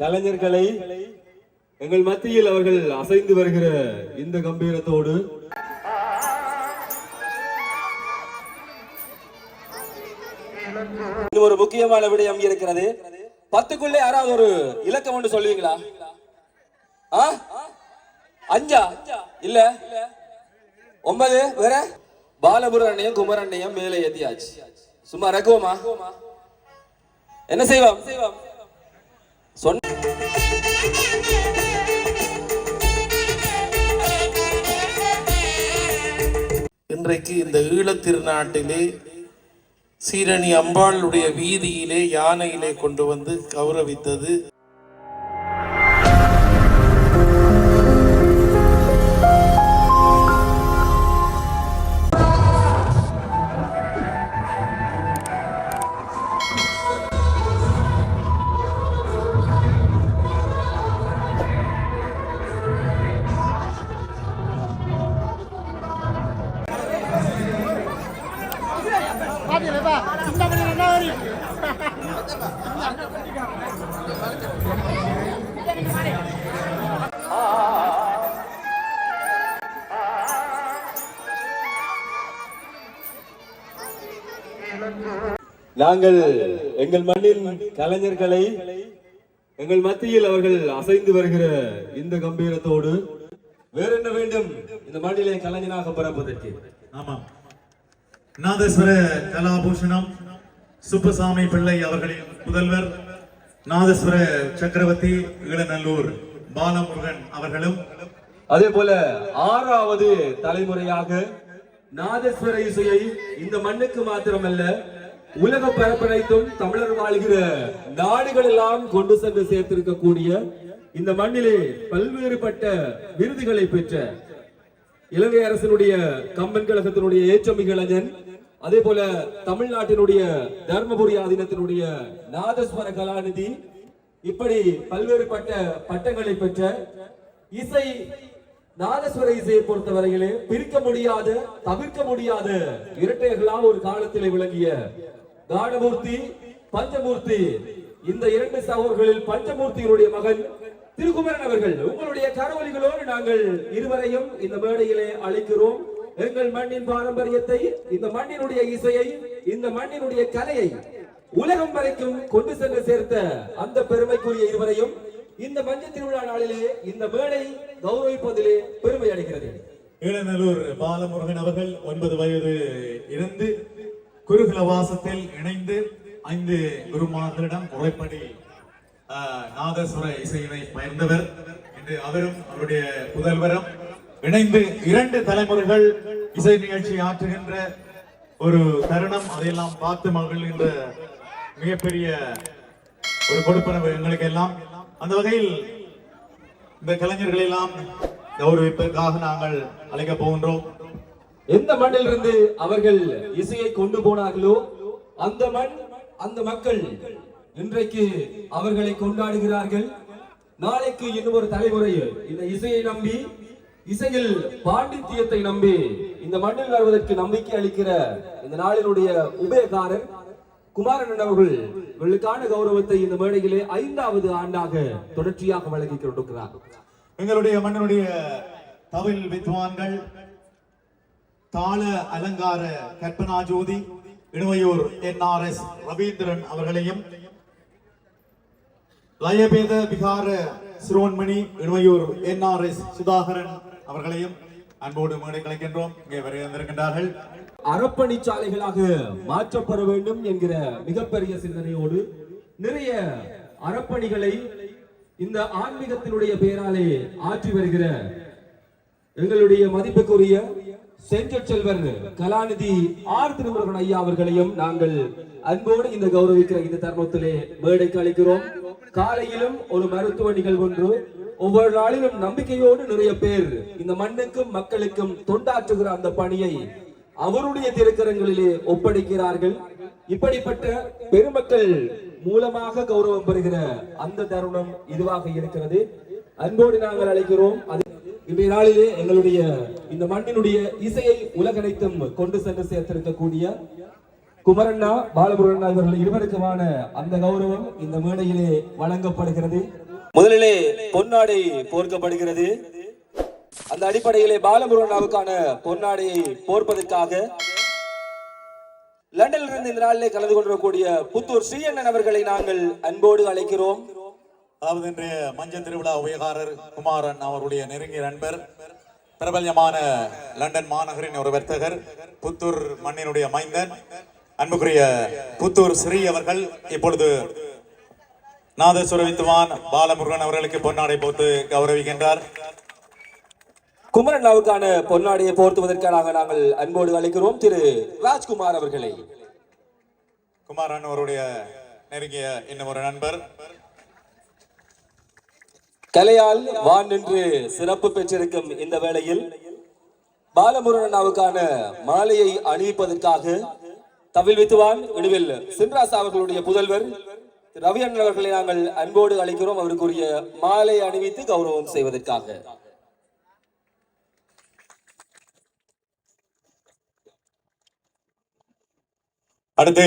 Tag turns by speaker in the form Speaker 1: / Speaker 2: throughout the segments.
Speaker 1: கலைஞர்களை எங்கள் மத்தியில் அவர்கள் அசைந்து வருகிற இந்த கம்பீரத்தோடு
Speaker 2: இது ஒரு முக்கியமான விடயம் இருக்கிறது. பத்துக்குள்ளே யாராவது ஒரு இலக்கம் ஒன்று சொல்லுவீங்களா? அஞ்சா? இல்ல? ஒன்பது? வேற? பாலபுரண்ணையும் குமரண்ணையும் மேலே ஏத்தியாச்சு. சும்மா ரகுவமா என்ன செய்வோம் செய்வோம்?
Speaker 3: இன்றைக்கு இந்த ஈழத் திருநாட்டிலே சீரணி அம்பாளுடைய வீதியிலே யானையிலே கொண்டு வந்து கௌரவித்தது.
Speaker 1: நாங்கள் எங்கள் மண்ணின் கலைஞர்களை எங்கள் மத்தியில் அவர்கள் அசைந்து வருகிற இந்த கம்பீரத்தோடு வேற என்ன வேண்டும்? இந்த மண்ணிலே கலைஞனாக பிறப்பதற்கு.
Speaker 4: ஆமாம் நாதஸ்வர கலாபூஷணம் சுப்பசாமி பிள்ளை அவர்களின் முதல்வர் நாதஸ்வர சக்கரவர்த்தி ஈழநல்லூர் பாலமுருகன் அவர்களும்.
Speaker 1: அதே போல ஆறாவது தலைமுறையாக நாதஸ்வர இசையை இந்த மண்ணுக்கு மாத்திரமல்ல உலக பரப்பனைத்தும் தமிழர் வாழ்கிற நாடுகள் எல்லாம் கொண்டு சென்று சேர்த்திருக்கக்கூடிய இந்த மண்ணிலே பல்வேறுபட்ட விருதுகளை பெற்ற இலங்கை அரசினுடைய கம்பன் கழகத்தினுடைய ஏற்றமிகு இளைஞன் அதே போல தமிழ்நாட்டினுடைய தர்மபுரி ஆதீனத்தினுடைய நாதஸ்வர கலாநிதி இப்படி பல்வேறுபட்ட பட்டங்களை பெற்ற இசை நாதஸ்வர இசையை பொறுத்தவரையிலே பிரிக்க முடியாத தவிர்க்க முடியாத இரட்டையர்களா ஒரு காலத்திலே விளங்கிய கானமூர்த்தி பஞ்சமூர்த்தி. இந்த இரண்டு சகோதரர்களில் பஞ்சமூர்த்தியினுடைய மகன் திருக்குமரன் அவர்கள். உங்களுடைய கரவொலிகளோடு நாங்கள் இருவரையும் இந்த மேடையிலே அழைக்கிறோம். எங்கள் மண்ணின் பாரம்பரியத்தை இந்த மண்ணினுடைய இசையை இந்த மண்ணினுடைய கலையை உலகம் வரைக்கும் கொண்டு சென்று சேர்த்த அந்த பெருமைக்குரிய இருவரையும் இந்த மஞ்ச திருவிழா நாளிலே இந்த மேடை கௌரவிப்பதிலே பெருமை அடைகிறது.
Speaker 4: இளநல்லூர் பாலமுருகன் அவர்கள் ஒன்பது வயது இருந்து குருகுல வாசத்தில் இணைந்து ஐந்து குருமார்களிடம் முறைப்படி நாதஸ்வர இசையினை பயிர்ந்தவர் என்று அவரும் அவருடைய புதல்வரும் இணைந்து இரண்டு தலைமுறைகள் இசை நிகழ்ச்சி ஆற்றுகின்ற ஒரு தருணம். அதையெல்லாம் பார்த்து மகிழ்கின்ற மிகப்பெரிய ஒரு கொடுப்பனவு எங்களுக்கு எல்லாம் அந்த வகையில் இந்த கலைஞர்களெல்லாம் கௌரவிப்பதற்காக நாங்கள் அழைக்கப் போகின்றோம்.
Speaker 1: எந்த மண்ணிலிருந்து அவர்கள் இசையை கொண்டு போனார்களோ அந்த மண் அந்த மக்கள் இன்றைக்கு அவர்களை கொண்டாடுகிறார்கள். நாளைக்கு இன்னும் ஒரு தலைமுறை இந்த இசையை நம்பி இசையில் பாண்டித்தியத்தை நம்பி இந்த மண்ணில் வருவதற்கு நம்பிக்கை அளிக்கிற இந்த நாளினுடைய உபயகாரர் குமாரன் அவர்கள் இவர்களுக்கான கௌரவத்தை இந்த மேடையிலே ஐந்தாவது ஆண்டாக தொடர்ச்சியாக வழங்கி கொண்டிருக்கிறார்.
Speaker 4: எங்களுடைய மண்ணினுடைய தமிழ் வித்வான்கள் தாள அலங்கார கற்பனா ஜோதி இணமையோர் என் ஆர் எஸ் ரவீந்திரன் அவர்களையும் லயபேத விகார சிரோன்மணி ஆர் எஸ் சுதாகரன் அவர்களையும் அன்போடு மேடை கலைக்கின்றோம் இங்கே வருகின்றிருக்கின்றார்கள்
Speaker 1: அறப்பணிச்சாலைகளாக மாற்றப்பட வேண்டும் என்கிற மிகப்பெரிய சிந்தனையோடு நிறைய அறப்பணிகளை இந்த ஆன்மீகத்தினுடைய பெயராலே ஆற்றி வருகிற எங்களுடைய மதிப்புக்குரிய செஞ்ச செல்வர் கலாநிதி ஆர் திருமுருகன் ஐயா அவர்களையும் நாங்கள் அன்போடு இந்த கௌரவிக்கிற இந்த தருணத்திலே மேடைக்கு அளிக்கிறோம் காலையிலும் ஒரு மருத்துவ நிகழ்வு ஒன்று ஒவ்வொரு நாளிலும் நம்பிக்கையோடு நிறைய பேர் இந்த மண்ணுக்கும் மக்களுக்கும் தொண்டாற்றுகிற அந்த பணியை அவருடைய திருக்கரங்களிலே ஒப்படைக்கிறார்கள். இப்படிப்பட்ட பெருமக்கள் மூலமாக கௌரவம் பெறுகிற அந்த தருணம் இதுவாக இருக்கிறது. அன்போடு நாங்கள் அழைக்கிறோம். அது இன்றைய நாளிலே எங்களுடைய இந்த மண்ணினுடைய இசையை உலகனைத்தும் கொண்டு சென்று சேர்த்திருக்கக்கூடிய குமரண்ணா பாலமுருகண்ணா இவர்கள் இருவருக்குமான அந்த கௌரவம் இந்த மேடையிலே வழங்கப்படுகிறது. முதலிலே பொன்னாடை போர்க்கப்படுகிறது. அந்த அடிப்படையிலே பாலமுருகண்ணாவுக்கான பொன்னாடையை போர்ப்பதற்காக லண்டனில் இருந்து இந்த நாளிலே கலந்து கொண்டிருக்கக்கூடிய புத்தூர் ஸ்ரீ அண்ணன் அவர்களை நாங்கள் அன்போடு அழைக்கிறோம்.
Speaker 4: அதாவது இன்றைய மஞ்சள் திருவிழா உபயகாரர் குமாரன் அவருடைய நெருங்கிய நண்பர் பிரபல்யமான லண்டன் மாநகரின் ஒரு வர்த்தகர் புத்தூர் மண்ணினுடைய மைந்தன் அன்புக்குரிய புத்தூர் ஸ்ரீ அவர்கள் இப்பொழுது நாதஸ்வர வித்துவான் பாலமுருகன் அவர்களுக்கு பொன்னாடை போட்டு கௌரவிக்கின்றார்.
Speaker 1: குமரண்ணாவுக்கான பொன்னாடையை போர்த்துவதற்காக நாங்கள் அன்போடு அழைக்கிறோம் திரு ராஜ்குமார் அவர்களை.
Speaker 4: குமாரன் அவருடைய நெருங்கிய இன்னும் ஒரு நண்பர்
Speaker 1: கலையால் வான் நின்று சிறப்பு பெற்றிருக்கும் இந்த வேளையில் பாலமுருகனாவுக்கான மாலையை அணிவிப்பதற்காக தவில் வித்துவான் இடுவில் சின்ராஸ் அவர்களுடைய புதல்வர் ரவி அண்ணன் அவர்களை நாங்கள் அன்போடு அழைக்கிறோம். அவருக்குரிய மாலை அணிவித்து கௌரவம் செய்வதற்காக.
Speaker 4: அடுத்து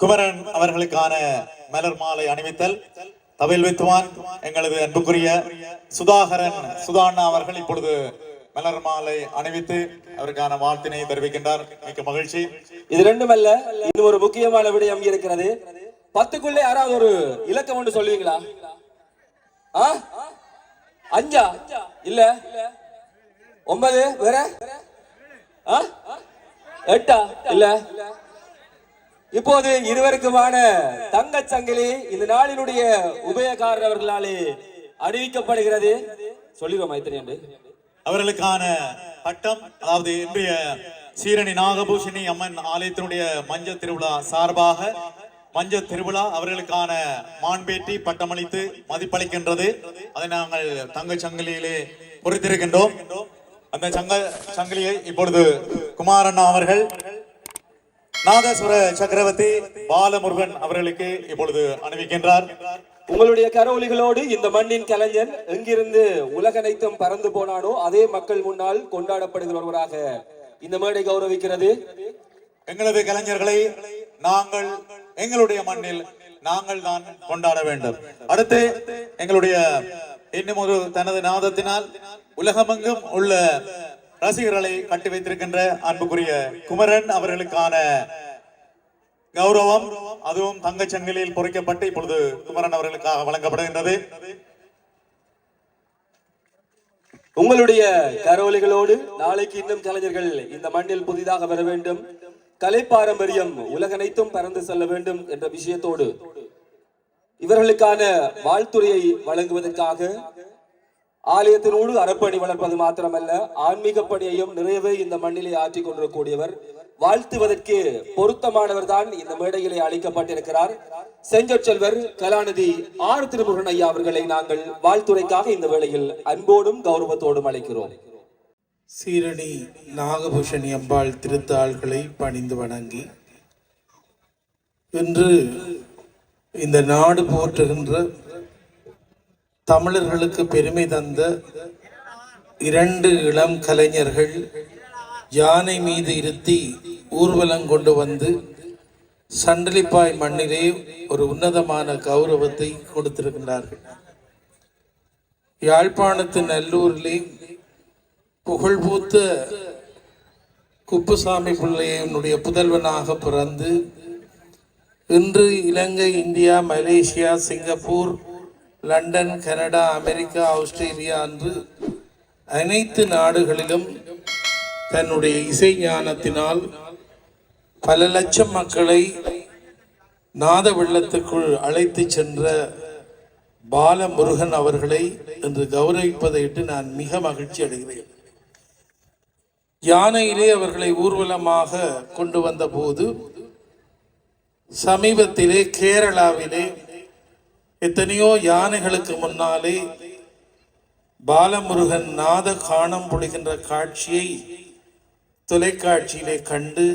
Speaker 4: குமரன் அவர்களுக்கான மலர் மாலை அணிவித்தல். தவில் வித்துவான் எங்களது அன்புக்குரிய சுதாகரன் சுதாண்ணா அவர்கள் இப்பொழுது மலர் மாலை அணிவித்து அவருக்கான வாழ்த்தினை தெரிவிக்கின்றார். மிக்க மகிழ்ச்சி.
Speaker 1: இது ரெண்டுமல்ல இது ஒரு முக்கியமான விடயம் இருக்கிறது. பத்துக்குள்ளே யாராவது ஒரு இலக்கம் ஒன்று சொல்லுவீங்களா? அஞ்சா? இல்ல? ஒன்பது? வேற? எட்டா? இல்ல? இப்போது இருவருக்குமான தங்க சங்கிலி இந்த நாளினுடைய உபயக்காரர் அவர்களாலே அறிவிக்கப்படுகிறது. சொல்லிடுவோம் மைத்திரி என்று
Speaker 4: அவர்களுக்கான பட்டம் அதாவது இன்றைய சீரணி நாகபூஷணி அம்மன் ஆலயத்தினுடைய மஞ்சள் திருவிழா சார்பாக மஞ்சள் திருவிழா அவர்களுக்கான மான்பேட்டி பட்டமளித்து மதிப்பளிக்கின்றது. அதை நாங்கள் தங்க சங்கிலியிலே பொறித்திருக்கின்றோம். அந்த சங்க சங்கிலியை இப்பொழுது குமாரண்ணா அவர்கள் நாதஸ்வர சக்கரவர்த்தி பாலமுருகன் அவர்களுக்கு இப்பொழுது அணிவிக்கின்றார்.
Speaker 1: உங்களுடைய கரவொலிகளோடு இந்த மண்ணின் கலைஞன் எங்கிருந்து உலகனைத்தும் பறந்து போனானோ அதே மக்கள் முன்னால் கொண்டாடப்படுகிற ஒருவராக இந்த மேடை கௌரவிக்கிறது.
Speaker 4: எங்களது கலைஞர்களை நாங்கள் எங்களுடைய மண்ணில் நாங்கள் தான் கொண்டாட வேண்டும். அடுத்து எங்களுடைய இன்னும் ஒரு தனது நாதத்தினால் உலகமெங்கும் உள்ள ரசிகர்களை கட்டி வைத்திருக்கின்ற அன்புக்குரிய குமரன் அவர்களுக்கான கௌரவம் அதுவும் தங்கச் சங்கிலியில் பொறிக்கப்பட்டு இப்பொழுது குமரன் அவர்களுக்காக வழங்கப்படுகின்றது.
Speaker 1: உங்களுடைய கரோலிகளோடு நாளைக்கு இன்னும் கலைஞர்கள் இந்த மண்ணில் புதிதாக வர வேண்டும். கலை பாரம்பரியம் உலகனைத்தும் பறந்து செல்ல வேண்டும் என்ற விஷயத்தோடு இவர்களுக்கான வாழ்த்துறையை வழங்குவதற்காக ஆலயத்தினோடு அறப்பணி வளர்ப்பது மாத்திரமல்ல ஆன்மீக பணியையும் நிறையவே இந்த மண்ணிலே ஆற்றிக் கொண்டிருக்கக்கூடியவர். வாழ்த்துவதற்கு பொருத்தமானவர் தான் இந்த மேடையிலே அளிக்கப்பட்டிருக்கிறார் செஞ்சொற்செல்வர் கலாநிதி ஆர் திருமுருகன் ஐயா அவர்களை நாங்கள் வாழ்த்துரைக்காக இந்த வேளையில் அன்போடும் கௌரவத்தோடும் அழைக்கிறோம்.
Speaker 3: சீரணி நாகபூஷணி அம்பாள் திருத்தாள்களை பணிந்து வணங்கி இன்று இந்த நாடு போற்றுகின்ற தமிழர்களுக்கு பெருமை தந்த இரண்டு இளம் கலைஞர்கள் யானை மீது இருத்தி ஊர்வலம் கொண்டு வந்து சண்டலிப்பாய் மண்ணிலே ஒரு உன்னதமான கௌரவத்தை கொடுத்திருக்கின்றார்கள். யாழ்ப்பாணத்து நல்லூரிலே புகழ்பூத்த குப்புசாமி பிள்ளையனுடைய புதல்வனாக பிறந்து இன்று Ilangai India Malaysia Singapore London Canada America Australia என்று அனைத்து நாடுகளிலும் தன்னுடைய இசை ஞானத்தினால் பல லட்சம் மக்களை நாத வெள்ளத்துக்குள் அழைத்து சென்ற பாலமுருகன் அவர்களை என்று கௌரவிப்பதையிட்டு நான் மிக மகிழ்ச்சி அடைகிறேன். யானையிலே அவர்களை ஊர்வலமாக கொண்டு வந்த போது சமீபத்திலே கேரளாவிலே எத்தனையோ யானைகளுக்கு முன்னாலே பாலமுருகன் நாத காணம் பொழிகின்ற காட்சியை தொலைக்காட்சியிலே கண்டு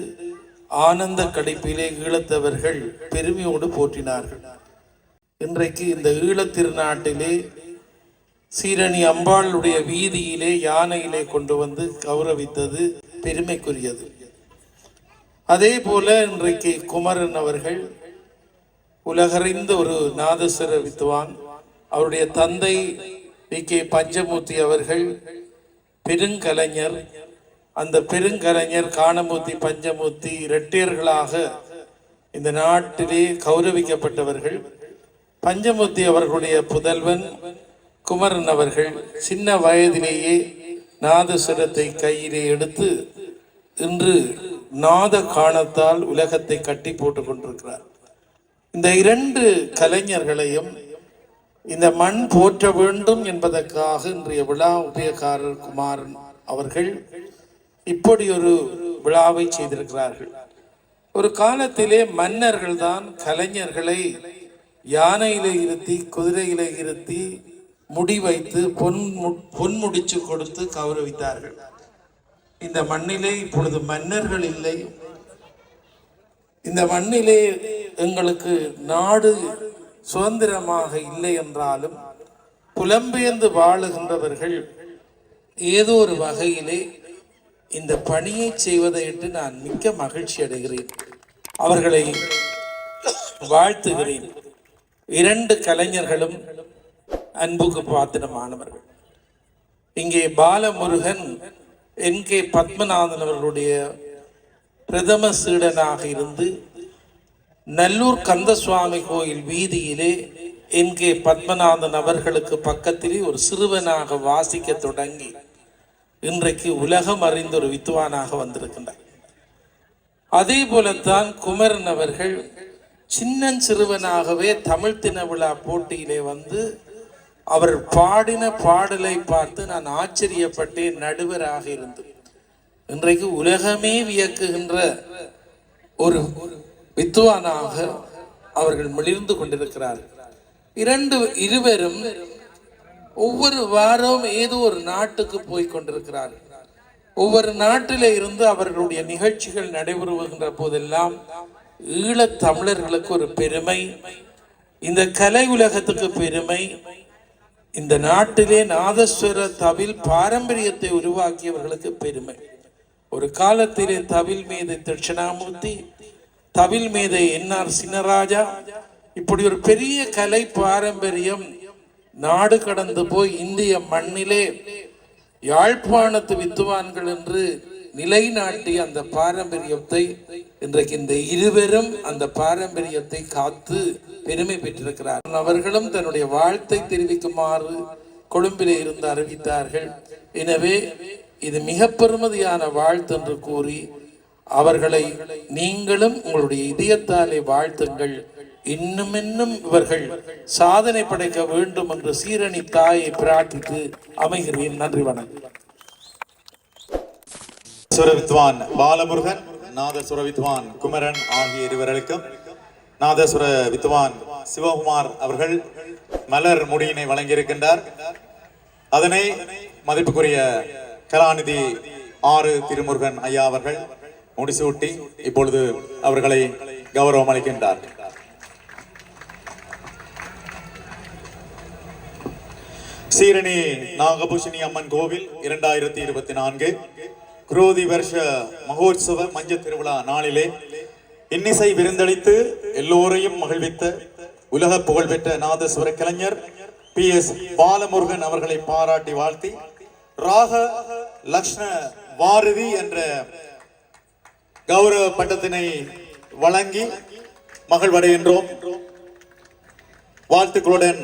Speaker 3: ஆனந்த கடைப்பிலே ஈழத்தவர்கள் பெருமையோடு போற்றினார்கள். இன்றைக்கு இந்த ஈழத்திருநாட்டிலே சீரணி அம்பாளுடைய வீதியிலே யானையிலே கொண்டு வந்து கௌரவித்தது பெருமைக்குரியது. அதே போல இன்றைக்கு குமரன் அவர்கள் உலகறிந்த ஒரு நாதஸ்வர வித்துவான் அவருடைய தந்தை வி கே. பஞ்சமூர்த்தி அவர்கள் பெருங்கலைஞர். அந்த பெருங்கலைஞர் காணமூர்த்தி பஞ்சமூர்த்தி இரட்டையர்களாக இந்த நாட்டிலே கௌரவிக்கப்பட்டவர்கள். பஞ்சமூர்த்தி அவர்களுடைய புதல்வன் குமரன் அவர்கள் சின்ன வயதிலேயே நாதசுரத்தை கையிலே எடுத்து இன்று நாத காணத்தால் உலகத்தை கட்டி போட்டு கொண்டிருக்கிறார். இந்த இரண்டு கலைஞர்களையும் இந்த மண் போற்ற வேண்டும் என்பதற்காக இன்றைய விழா உபயக்காரர் குமாரன் அவர்கள் இப்படி ஒரு விழாவை செய்திருக்கிறார்கள். ஒரு காலத்திலே மன்னர்கள் தான் கலைஞர்களை யானையில இருத்தி குதிரையில இருத்தி முடி வைத்து பொன் மு- பொன் முடிச்சு கொடுத்து கௌரவித்தார்கள். இந்த மண்ணிலே இப்பொழுது மன்னர்கள் இல்லை. இந்த மண்ணிலே எங்களுக்கு நாடு சுதந்திரமாக இல்லை என்றாலும் புலம்பெயர்ந்து வாழுகின்றவர்கள் ஏதோ ஒரு வகையிலே இந்த பணியை செய்வதையிட்டு நான் மிக்க மகிழ்ச்சி அடைகிறேன். அவர்களை வாழ்த்துகிறேன். இரண்டு கலைஞர்களும் அன்புக்கு பாத்திரமானவர்கள். இங்கே பாலமுருகன் என் கே பத்மநாதன் அவர்களுடைய பிரதம சீடனாக இருந்து நல்லூர் கந்தசுவாமி கோயில் வீதியிலே என் கே பத்மநாதன் அவர்களுக்கு பக்கத்திலே ஒரு சிறுவனாக வாசிக்க தொடங்கி இன்றைக்கு உலகம் அறிந்த ஒரு வித்துவானாக வந்திருக்கின்றார். அதே போலத்தான் குமரன் அவர்கள் சின்னஞ்சிறுவனாகவே தமிழ் தின விழா போட்டியிலே வந்து அவர் பாடின பாடலை பார்த்து நான் ஆச்சரியப்பட்டேன் நடுவராக இருந்து. இன்றைக்கு உலகமே வியக்குகின்ற ஒரு வித்துவானாக அவர்கள் மிளிர்ந்து கொண்டிருக்கிறார்கள் இரண்டு இருவரும் ஒவ்வொரு வாரம் ஏதோ ஒரு நாட்டுக்கு போய் கொண்டிருக்கிறார்கள் ஒவ்வொரு நாட்டில இருந்து அவர்களுடைய நிகழ்ச்சிகள் நடைபெறுகின்ற போதெல்லாம் ஈழத் தமிழர்களுக்கு ஒரு பெருமை இந்த கலை உலகத்துக்கு பெருமை இந்த நாட்டிலே நாதஸ்வர தவில் பாரம்பரியத்தை உருவாக்கியவர்களுக்கு பெருமை. ஒரு காலத்திலே தவில் மீது தட்சிணாமூர்த்தி தவில் மீது என்ஆர் சின்னராஜா. இப்படி ஒரு பெரிய கலை பாரம்பரியம் நாடு கடந்து போய் இந்திய மண்ணிலே யாழ்ப்பாணத்து வித்துவான்கள் என்று நிலைநாட்டிய அந்த பாரம்பரியத்தை இன்றைக்கு இந்த இருவரும் அந்த பாரம்பரியத்தை காத்து பெருமை பெற்றிருக்கிறார். அவர்களும் தன்னுடைய வாழ்த்தை தெரிவிக்குமாறு கொழும்பிலே இருந்து அறிவித்தார்கள். எனவே இது மிக பெருமதியான வாழ்த்து என்று கூறி அவர்களை நீங்களும் உங்களுடைய இதயத்தாலே வாழ்த்துங்கள். இன்னும் இன்னும் இவர்கள் சாதனை படைக்க வேண்டும் என்று சீரணி தாயை பிரார்த்தித்து அமைகிறேன். நன்றி வணக்கம்.
Speaker 4: சுரவித்வான் பாலமுருகன் நாதசுர வித்வான் குமரன் ஆகிய இருவர்களுக்கும் நாதசுர வித்வான் சிவகுமார் அவர்கள் மலர் முடியினை வழங்கியிருக்கின்றார். அதனை மதிப்புக்குரிய கலாநிதி ஆறு திருமுருகன் ஐயா அவர்கள் முடிசூட்டி இப்பொழுது அவர்களை கௌரவம் அளிக்கின்றார். சீரணி நாகபூஷணி அம்மன் கோவில் இரண்டாயிரத்தி இருபத்தி நான்கு குரோதி வருஷ மகோத்சவ மஞ்ச திருவிழா நாளிலே இன்னிசை விருந்தளித்து எல்லோரையும் மகிழ்வித்த உலக புகழ்பெற்ற நாதஸ்வர கலைஞர் பி எஸ் பாலமுருகன் அவர்களை பாராட்டி வாழ்த்தி ராக லக்ஷ்ண வாரதி என்ற கௌரவ பட்டத்தினை வழங்கி மகிழ்வடைகின்றோம். வாழ்த்துக்களுடன்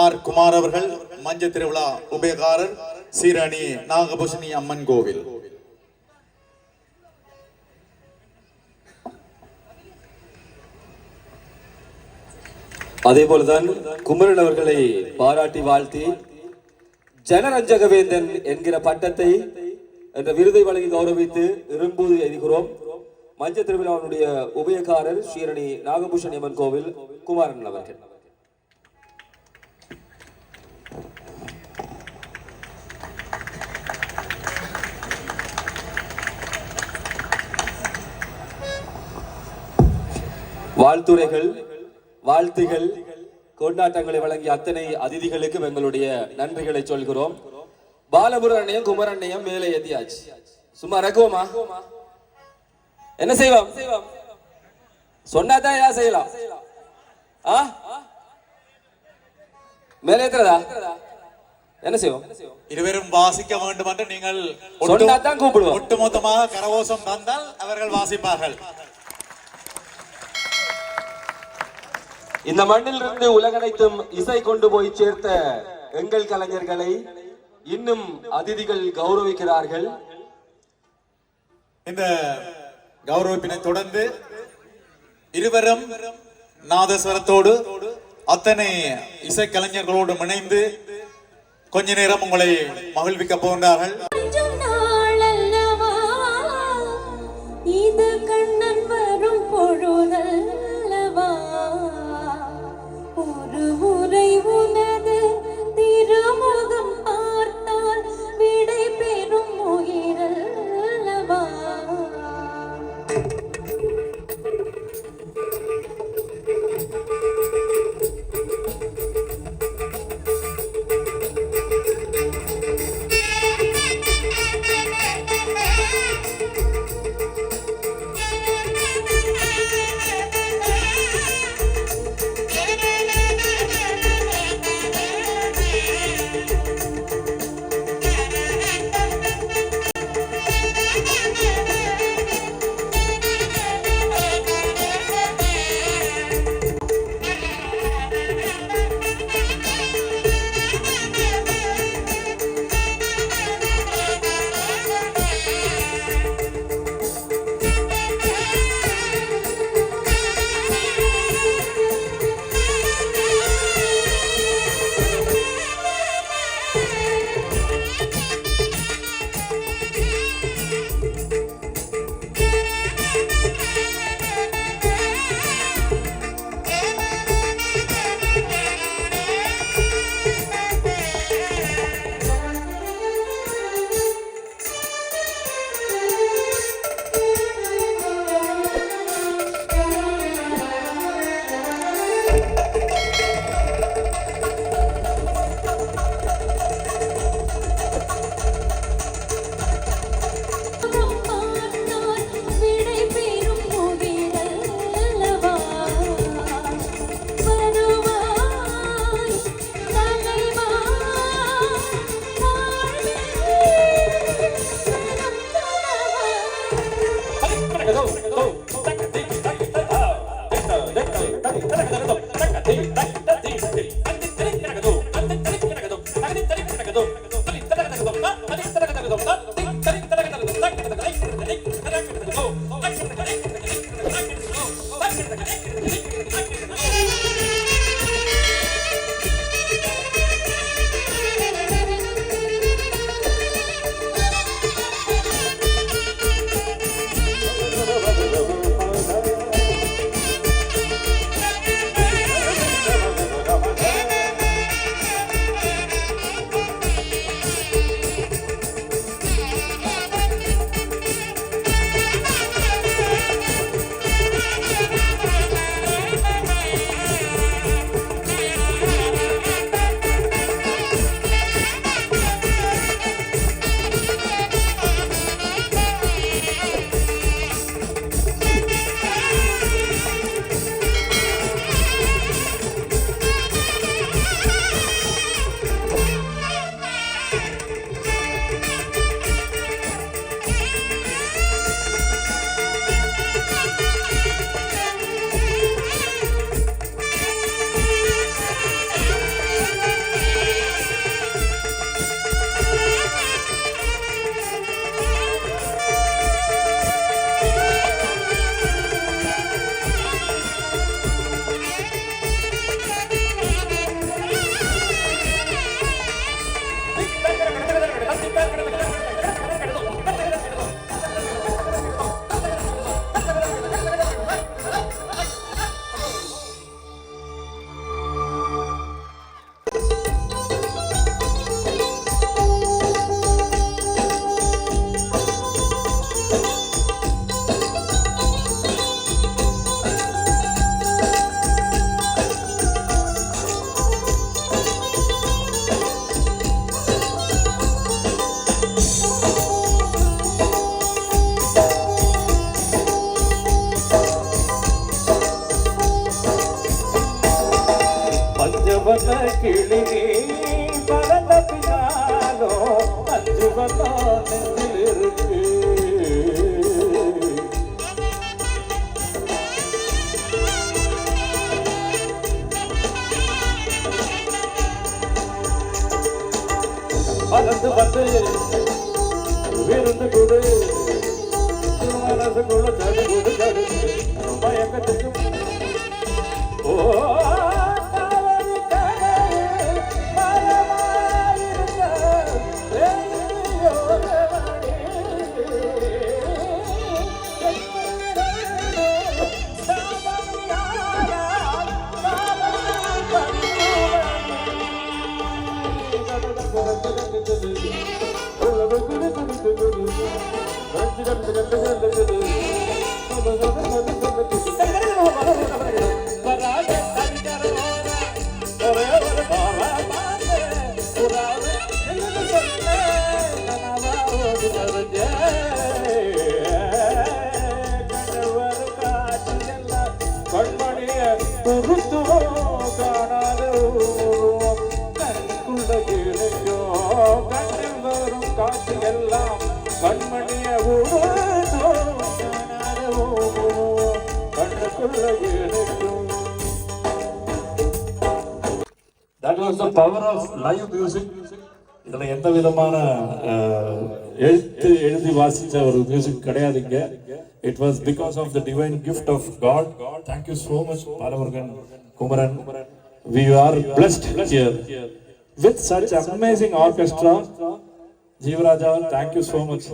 Speaker 4: ஆர் குமார் அவர்கள் மஞ்ச திருவிழா உபயகாரர் சீரணி நாகபூஷணி அம்மன் கோவில்.
Speaker 2: அதே போலதான் குமரன் அவர்களை பாராட்டி வாழ்த்தி ஜனரஞ்சகவேந்தன் என்கிற பட்டத்தை என்ற விருதை வழங்கி கௌரவித்து இரும்பூதி எழுகிறோம் மஞ்ச திருவிழாவினுடைய உபயக்காரர் ஸ்ரீரணி நாகபூஷன் அம்மன் கோவில் குமாரன் அவர்கள். வாழ்த்துரைகள் வாழ்த்துகள். கொண்டாட்டங்களை வழங்கிய அத்தனை அதிதிகளுக்கும் எங்களுடைய நன்றிகளை சொல்கிறோம். பாலமுருகனையும் குமரண்ணையும் மேலே ஏத்தியாச்சு. சும்மா ரகுவமா என்ன செய்வோம் சொன்னாதான் ஏன் செய்யலாம்? ஆ?
Speaker 1: மேலே ஏத்துறதா? என்ன செய்வோம்?
Speaker 5: இருவரும் வாசிக்க வேண்டும் என்று நீங்கள்
Speaker 1: சொன்னா தான் கூப்பிடுவோம்.
Speaker 5: ஒட்டுமொத்தமாக கரகோஷம் தந்தால் அவர்கள் வாசிப்பார்கள்.
Speaker 1: இந்த மண்ணிலிருந்து உலகனைத்தும் இசை கொண்டு போய் சேர்த்த எங்கள் கலைஞர்களை இன்னும் அதிதிகள் கௌரவிக்கிறார்கள்.
Speaker 5: இந்த கௌரவிப்பினை தொடர்ந்து இருவரும் நாதஸ்வரத்தோடு அத்தனை இசைக்கலைஞர்களோடு இணைந்து கொஞ்ச நேரம் உங்களை மகிழ்விக்க போகின்றார்கள்.
Speaker 6: పంచవన కిళిని పరద పినాలో పంచవన கண்மணிய குருத்துவோ காணாத உருவம் கண்குள்ள இணைக்கும் கண்ணில் வரும் காட்சி எல்லாம் கண்மணிய உருவோ காணாத உருவம் கண்ணுக்குள்ள
Speaker 7: That was the power of live music. எந்த விதமான எழுத்து எழுதி வாசித்த ஒரு மியூசிக் கிடையாதுங்க It was because of the divine gift of God. Thank you so much, Palavurgan Kumaran. We are blessed here with such amazing orchestra. Jeevaraja, thank you so much.